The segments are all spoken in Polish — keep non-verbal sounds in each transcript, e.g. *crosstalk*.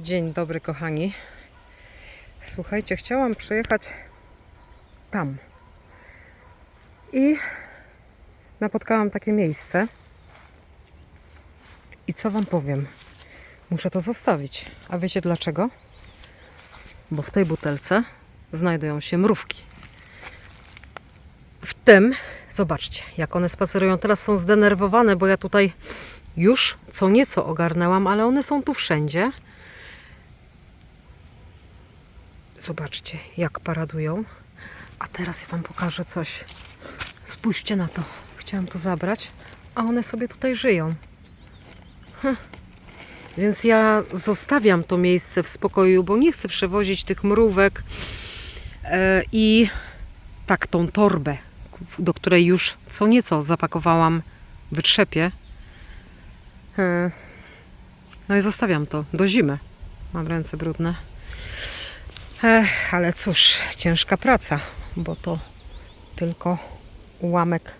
Dzień dobry, kochani. Słuchajcie, chciałam przyjechać tam. I napotkałam takie miejsce. I co Wam powiem? Muszę to zostawić. A wiecie dlaczego? Bo w tej butelce znajdują się mrówki. W tym, zobaczcie, jak one spacerują. Teraz są zdenerwowane, bo ja tutaj już co nieco ogarnęłam, ale one są tu wszędzie. Zobaczcie, jak paradują. A teraz Wam pokażę coś. Spójrzcie na to. Chciałam to zabrać, a one sobie tutaj żyją. Hm. Więc ja zostawiam to miejsce w spokoju, bo nie chcę przewozić tych mrówek e, i tak tą torbę, do której już co nieco zapakowałam, wytrzepię. E, no i zostawiam to do zimy. Mam ręce brudne. Ech, ale cóż, ciężka praca, bo to tylko ułamek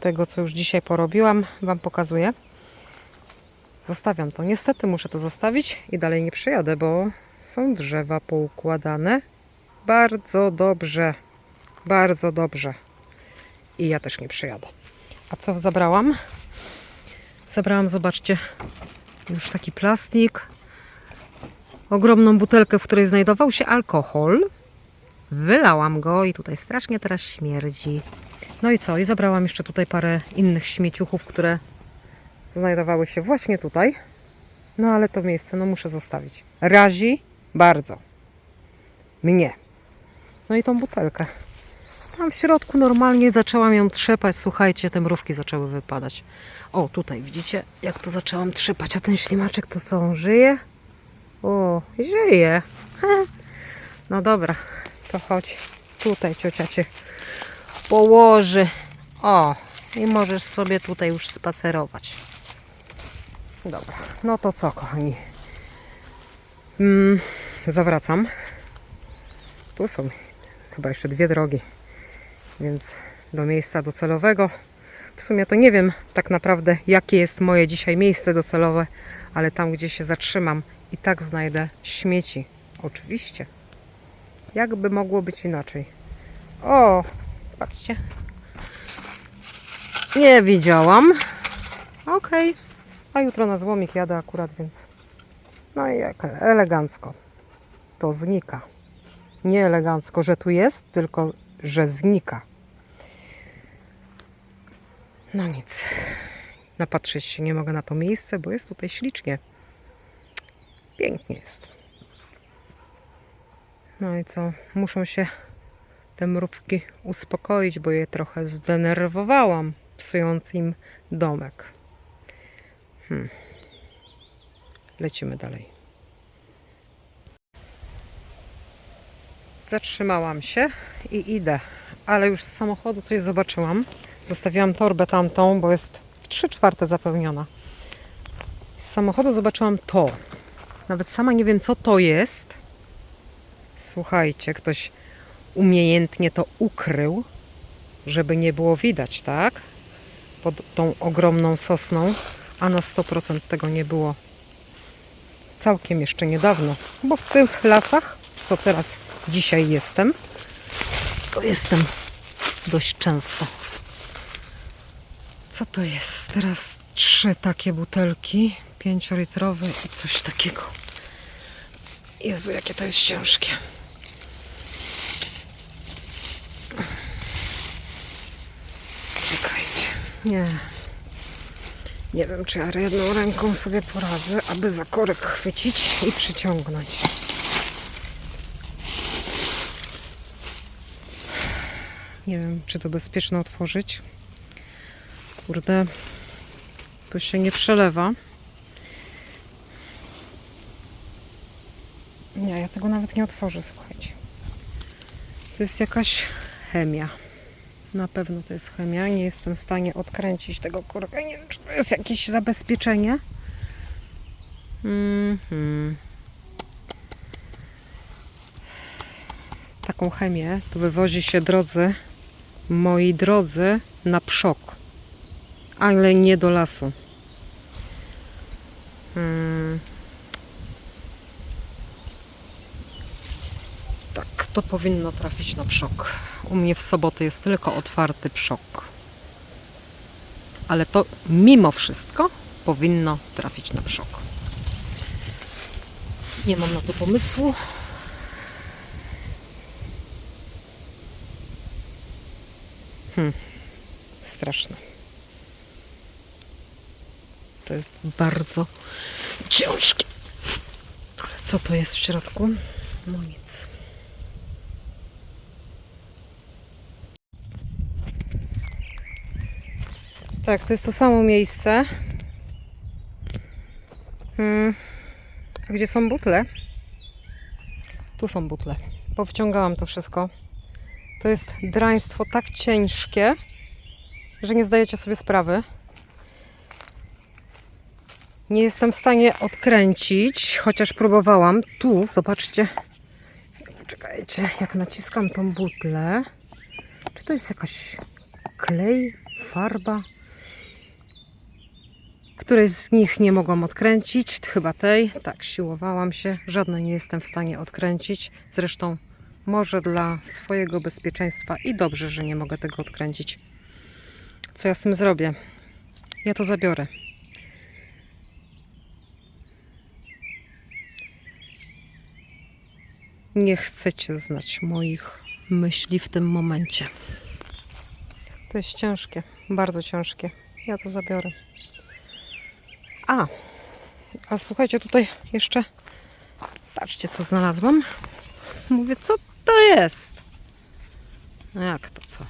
tego, co już dzisiaj porobiłam, Wam pokazuję. Zostawiam to. Niestety muszę to zostawić i dalej nie przyjadę, bo są drzewa poukładane. Bardzo dobrze. Bardzo dobrze. I ja też nie przyjadę. A co zabrałam? Zabrałam, zobaczcie, już taki plastik, ogromną butelkę, w której znajdował się alkohol. Wylałam go i tutaj strasznie teraz śmierdzi. No i co? I zabrałam jeszcze tutaj parę innych śmieciuchów, które znajdowały się właśnie tutaj. No ale to miejsce, no muszę zostawić. Razi bardzo. Mnie. No i tą butelkę. Tam w środku normalnie zaczęłam ją trzepać. Słuchajcie, te mrówki zaczęły wypadać. O, tutaj widzicie, jak to zaczęłam trzepać. A ten ślimaczek to co, on żyje? O, żyje. *laughs* No dobra, to chodź. Tutaj ciocia cię położy. O, i możesz sobie tutaj już spacerować. Dobra, no to co, kochani? Mm, zawracam. Tu są chyba jeszcze dwie drogi, więc do miejsca docelowego. W sumie to nie wiem tak naprawdę, jakie jest moje dzisiaj miejsce docelowe, ale tam, gdzie się zatrzymam, i tak znajdę śmieci. Oczywiście. Jakby mogło być inaczej. O, patrzcie. Nie widziałam. Okej. A jutro na złomik jadę akurat, więc. No i jak elegancko. To znika. Nie elegancko, że tu jest, tylko że znika. No nic. Napatrzeć się nie mogę na to miejsce, bo jest tutaj ślicznie. Pięknie jest. No i co? Muszą się te mrówki uspokoić, bo je trochę zdenerwowałam, psując im domek. Hmm. Lecimy dalej. Zatrzymałam się i idę, ale już z samochodu coś zobaczyłam. Zostawiłam torbę tamtą, bo jest 3 czwarte zapełniona. Z samochodu zobaczyłam to. Nawet sama nie wiem, co to jest. Słuchajcie, ktoś umiejętnie to ukrył, żeby nie było widać, tak? Pod tą ogromną sosną, a na 100% tego nie było całkiem jeszcze niedawno, bo w tych lasach, co teraz dzisiaj jestem, to jestem dość często. Co to jest? Teraz trzy takie butelki, pięciolitrowe i coś takiego. Jezu, jakie to jest ciężkie. Czekajcie. Nie. Nie wiem, czy ja jedną ręką sobie poradzę, aby za korek chwycić i przyciągnąć. Nie wiem, czy to bezpieczne otworzyć. Kurde, tu się nie przelewa. Nie, ja tego nawet nie otworzę, słuchajcie. To jest jakaś chemia. Na pewno to jest chemia. Nie jestem w stanie odkręcić tego korka. Nie wiem, czy to jest jakieś zabezpieczenie. Mhm. Taką chemię to wywozi się, drodzy, moi drodzy, na przok ale nie do lasu. Hmm. Tak, to powinno trafić na przok. U mnie w sobotę jest tylko otwarty przok. Ale to mimo wszystko powinno trafić na przok. Nie mam na to pomysłu. Hmm. Straszne. To jest bardzo ciężkie. Ale co to jest w środku? No nic. Tak, to jest to samo miejsce. Hmm. Gdzie są butle? Tu są butle. Powciągałam to wszystko. To jest draństwo tak ciężkie, że nie zdajecie sobie sprawy. Nie jestem w stanie odkręcić, chociaż próbowałam. Tu, zobaczcie. Czekajcie, jak naciskam tą butlę. Czy to jest jakaś klej, farba? Której z nich nie mogłam odkręcić, chyba tej. Tak, siłowałam się. Żadnej nie jestem w stanie odkręcić. Zresztą może dla swojego bezpieczeństwa i dobrze, że nie mogę tego odkręcić. Co ja z tym zrobię? Ja to zabiorę. Nie chcecie znać moich myśli w tym momencie. To jest ciężkie, bardzo ciężkie. Ja to zabiorę. A, a słuchajcie, tutaj jeszcze patrzcie, co znalazłam. Mówię, co to jest? No Jak to co?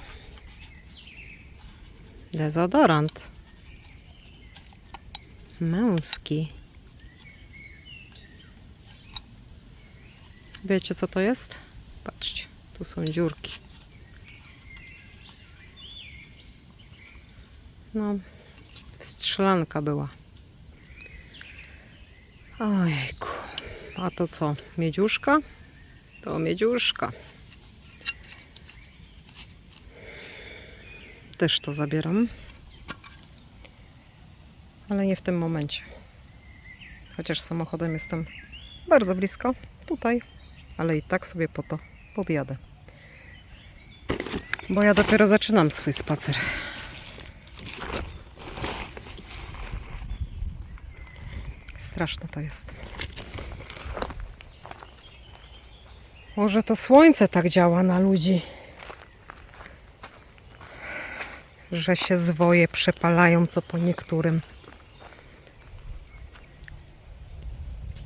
Dezodorant. Męski. Wiecie, co to jest? Patrzcie, tu są dziurki. No, strzelanka była. Ojejku. A to co? Miedziuszka? To miedziuszka. Też to zabieram. Ale nie w tym momencie. Chociaż samochodem jestem bardzo blisko. Tutaj. Ale i tak sobie po to podjadę. Bo ja dopiero zaczynam swój spacer. Straszne to jest. Może to słońce tak działa na ludzi, że się zwoje przepalają co po niektórym.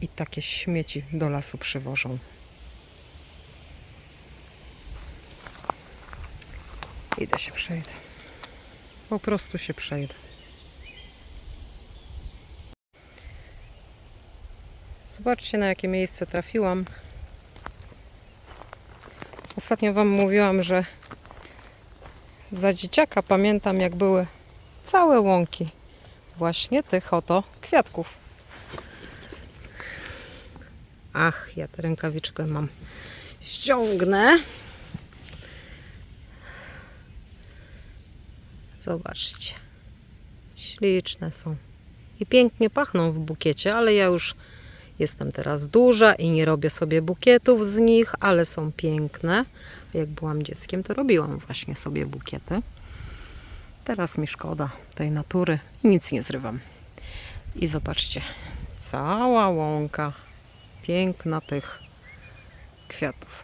I takie śmieci do lasu przywożą. Idę się przejdę. Po prostu się przejdę. Zobaczcie na jakie miejsce trafiłam. Ostatnio Wam mówiłam, że za dzieciaka pamiętam jak były całe łąki właśnie tych oto kwiatków. Ach, ja tę rękawiczkę mam. Ściągnę. Zobaczcie. Śliczne są. I pięknie pachną w bukiecie, ale ja już jestem teraz duża i nie robię sobie bukietów z nich, ale są piękne. Jak byłam dzieckiem, to robiłam właśnie sobie bukiety. Teraz mi szkoda tej natury nic nie zrywam. I zobaczcie, cała łąka piękna tych kwiatów.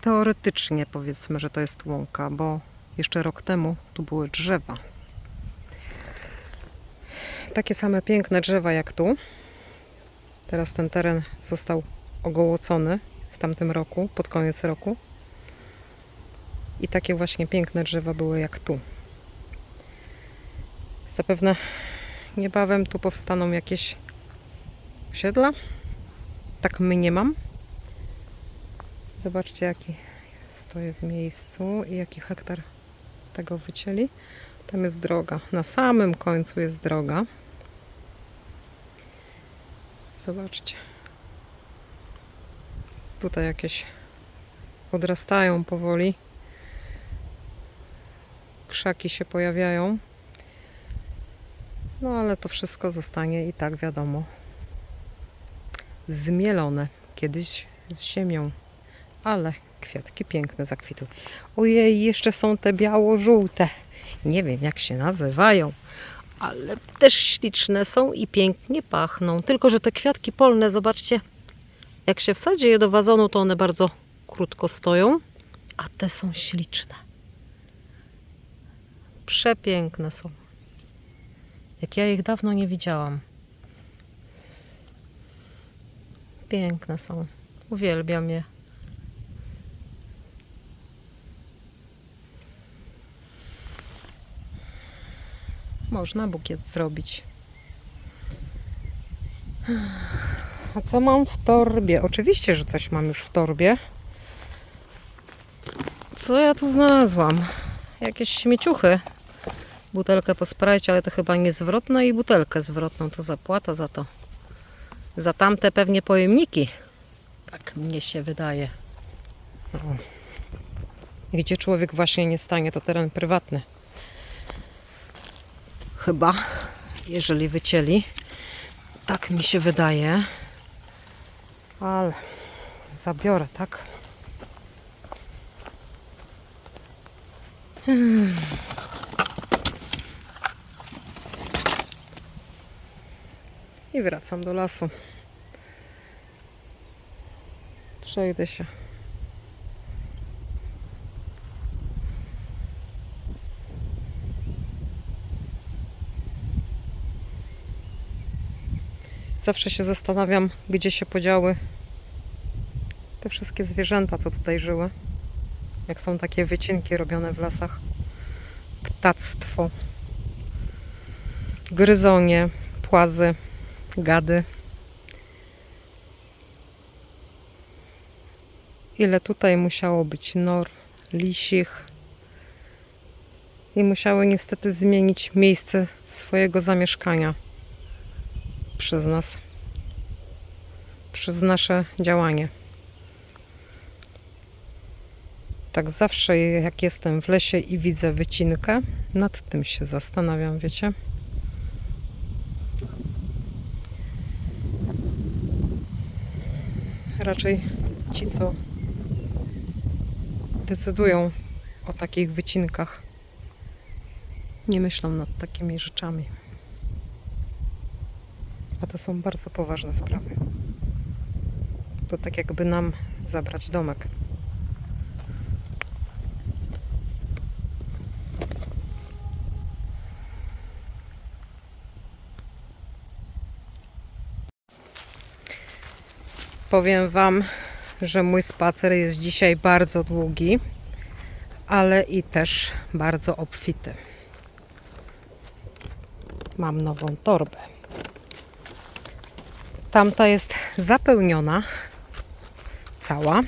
Teoretycznie powiedzmy, że to jest łąka, bo jeszcze rok temu tu były drzewa. Takie same piękne drzewa jak tu. Teraz ten teren został ogołocony w tamtym roku, pod koniec roku. I takie właśnie piękne drzewa były jak tu. Zapewne niebawem tu powstaną jakieś osiedla. Tak my nie mam. Zobaczcie, jaki stoję w miejscu i jaki hektar tego wycięli. Tam jest droga. Na samym końcu jest droga. Zobaczcie. Tutaj jakieś odrastają powoli. Krzaki się pojawiają. No ale to wszystko zostanie i tak wiadomo zmielone kiedyś z ziemią. Ale kwiatki piękne zakwitły. Ojej, jeszcze są te biało-żółte. Nie wiem jak się nazywają, ale też śliczne są i pięknie pachną. Tylko, że te kwiatki polne, zobaczcie, jak się wsadzi je do wazonu, to one bardzo krótko stoją, a te są śliczne. Przepiękne są. Jak ja ich dawno nie widziałam. Piękne są. Uwielbiam je. Można bukiet zrobić. A co mam w torbie? Oczywiście, że coś mam już w torbie. Co ja tu znalazłam? Jakieś śmieciuchy. Butelkę po ale to chyba niezwrotne i butelkę zwrotną to zapłata za to. Za tamte pewnie pojemniki. Tak mnie się wydaje. O. Gdzie człowiek właśnie nie stanie, to teren prywatny. Chyba, jeżeli wycięli. Tak mi się wydaje. Ale zabiorę, tak? Hmm. I wracam do lasu. Przejdę się. Zawsze się zastanawiam, gdzie się podziały te wszystkie zwierzęta, co tutaj żyły. Jak są takie wycinki robione w lasach. Ptactwo. Gryzonie, płazy, gady. Ile tutaj musiało być nor, lisich. I musiały niestety zmienić miejsce swojego zamieszkania przez nas, przez nasze działanie. Tak zawsze jak jestem w lesie i widzę wycinkę, nad tym się zastanawiam, wiecie? Raczej ci, co decydują o takich wycinkach, nie myślą nad takimi rzeczami. A to są bardzo poważne sprawy. To tak jakby nam zabrać domek. Powiem Wam, że mój spacer jest dzisiaj bardzo długi, ale i też bardzo obfity. Mam nową torbę. Tamta jest zapełniona cała.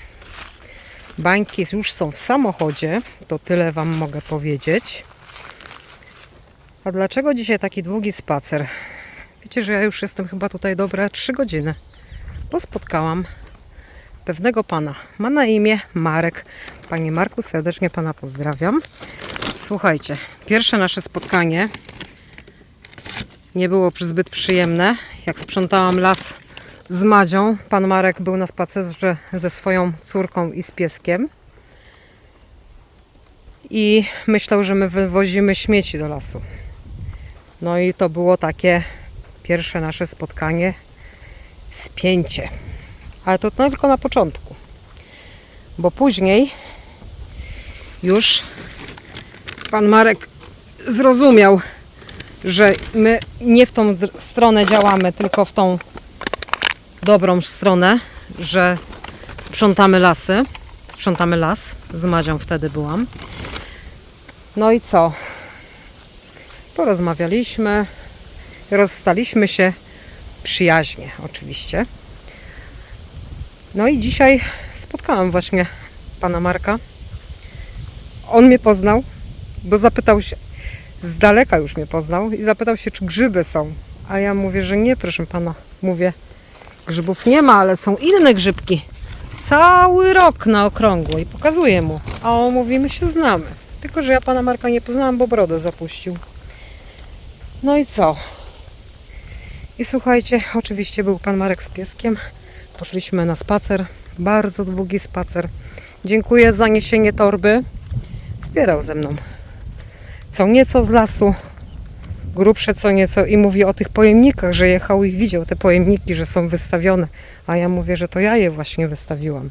Bańki już są w samochodzie, to tyle Wam mogę powiedzieć. A dlaczego dzisiaj taki długi spacer? Wiecie, że ja już jestem chyba tutaj dobre 3 godziny, bo spotkałam pewnego pana. Ma na imię Marek. Panie Marku, serdecznie Pana pozdrawiam. Słuchajcie, pierwsze nasze spotkanie nie było zbyt przyjemne. Jak sprzątałam las z Madzią, pan Marek był na spacerze ze swoją córką i z pieskiem. I myślał, że my wywozimy śmieci do lasu. No i to było takie pierwsze nasze spotkanie, spięcie. Ale to tylko na początku. Bo później już pan Marek zrozumiał, że my nie w tą stronę działamy, tylko w tą dobrą stronę, że sprzątamy lasy. Sprzątamy las. Z Madzią wtedy byłam. No i co? Porozmawialiśmy, rozstaliśmy się przyjaźnie, oczywiście. No i dzisiaj spotkałam właśnie pana Marka. On mnie poznał, bo zapytał się, z daleka już mnie poznał i zapytał się, czy grzyby są. A ja mówię, że nie, proszę pana. Mówię, grzybów nie ma, ale są inne grzybki. Cały rok na okrągło i pokazuję mu. A on mówi, my się znamy. Tylko, że ja pana Marka nie poznałam, bo brodę zapuścił. No i co? I słuchajcie, oczywiście był pan Marek z pieskiem. Poszliśmy na spacer Bardzo długi spacer. Dziękuję za niesienie torby. Zbierał ze mną. Co nieco z lasu, grubsze co nieco i mówi o tych pojemnikach, że jechał i widział te pojemniki, że są wystawione. A ja mówię, że to ja je właśnie wystawiłam.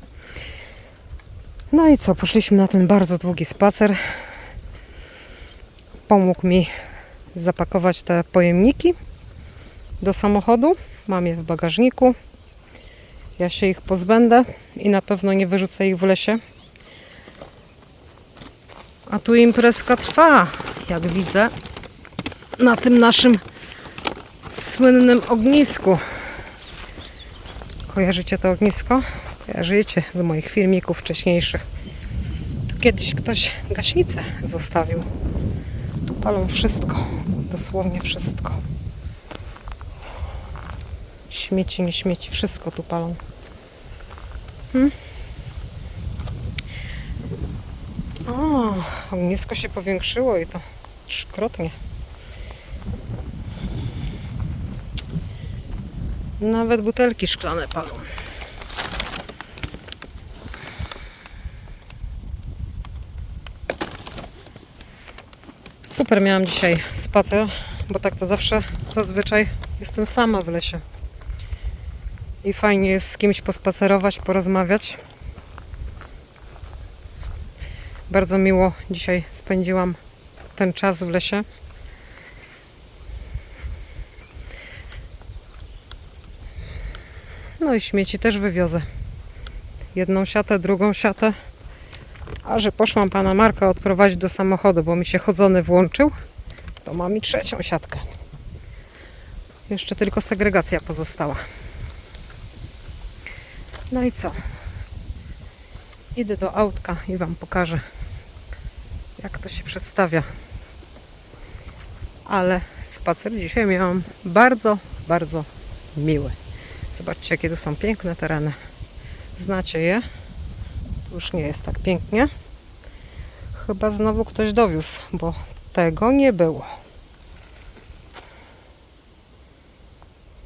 No i co, poszliśmy na ten bardzo długi spacer. Pomógł mi zapakować te pojemniki do samochodu. Mam je w bagażniku. Ja się ich pozbędę i na pewno nie wyrzucę ich w lesie. A tu imprezka trwa, jak widzę, na tym naszym słynnym ognisku. Kojarzycie to ognisko? Kojarzycie z moich filmików wcześniejszych. Tu kiedyś ktoś gaśnicę zostawił. Tu palą wszystko, dosłownie wszystko. Śmieci, nie śmieci, wszystko tu palą. Hmm? O, ognisko się powiększyło i to trzykrotnie. Nawet butelki szklane palą. Super miałam dzisiaj spacer, bo tak to zawsze, zazwyczaj jestem sama w lesie. I fajnie jest z kimś pospacerować, porozmawiać. Bardzo miło dzisiaj spędziłam ten czas w lesie. No i śmieci też wywiozę. Jedną siatę, drugą siatę. A że poszłam pana Marka odprowadzić do samochodu, bo mi się chodzony włączył, to mam i trzecią siatkę. Jeszcze tylko segregacja pozostała. No i co? Idę do autka i Wam pokażę, jak to się przedstawia. Ale spacer dzisiaj miałam bardzo, bardzo miły. Zobaczcie, jakie tu są piękne tereny. Znacie je? Tu już nie jest tak pięknie. Chyba znowu ktoś dowiózł, bo tego nie było.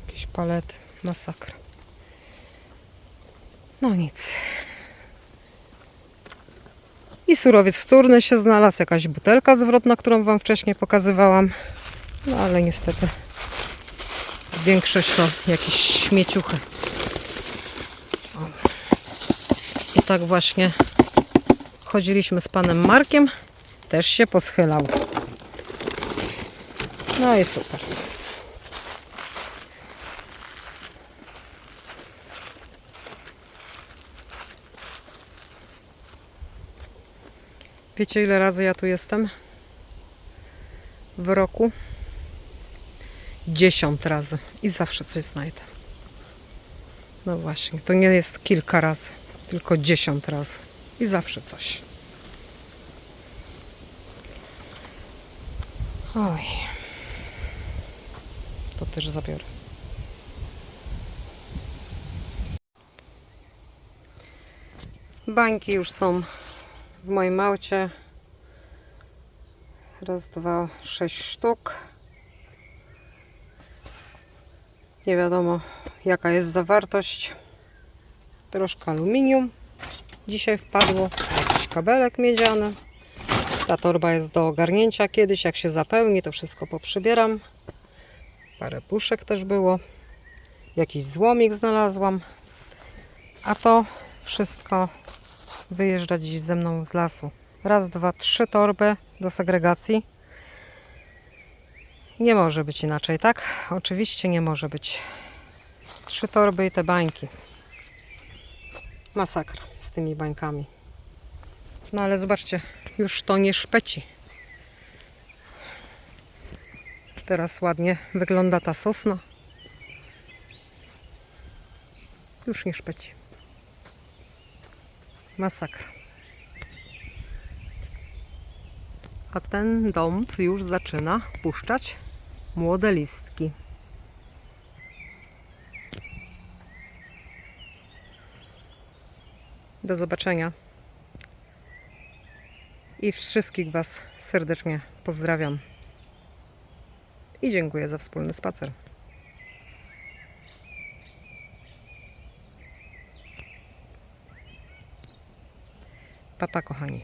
Jakieś palety, masakra. No nic. I surowiec wtórny się znalazł, jakaś butelka zwrotna, którą Wam wcześniej pokazywałam. No ale niestety większość to jakieś śmieciuchy. I tak właśnie chodziliśmy z panem Markiem. Też się poschylał. No i super. Wiecie ile razy ja tu jestem? W roku? Dziesiąt razy. I zawsze coś znajdę. No właśnie, to nie jest kilka razy, tylko dziesiąt razy. I zawsze coś. Oj. To też zabiorę. Bańki już są w moim aucie. Raz, dwa, sześć sztuk. Nie wiadomo jaka jest zawartość. Troszkę aluminium. Dzisiaj wpadło jakiś kabelek miedziany. Ta torba jest do ogarnięcia kiedyś. Jak się zapełni, to wszystko poprzybieram. Parę puszek też było. Jakiś złomik znalazłam. A to wszystko wyjeżdża dziś ze mną z lasu. Raz, dwa, trzy torby do segregacji. Nie może być inaczej, tak? Oczywiście nie może być. Trzy torby i te bańki. Masakra z tymi bańkami. No ale zobaczcie, już to nie szpeci. Teraz ładnie wygląda ta sosna. Już nie szpeci. Masakra. A ten dąb już zaczyna puszczać młode listki. Do zobaczenia. I wszystkich Was serdecznie pozdrawiam. I dziękuję za wspólny spacer. Papa, kochani.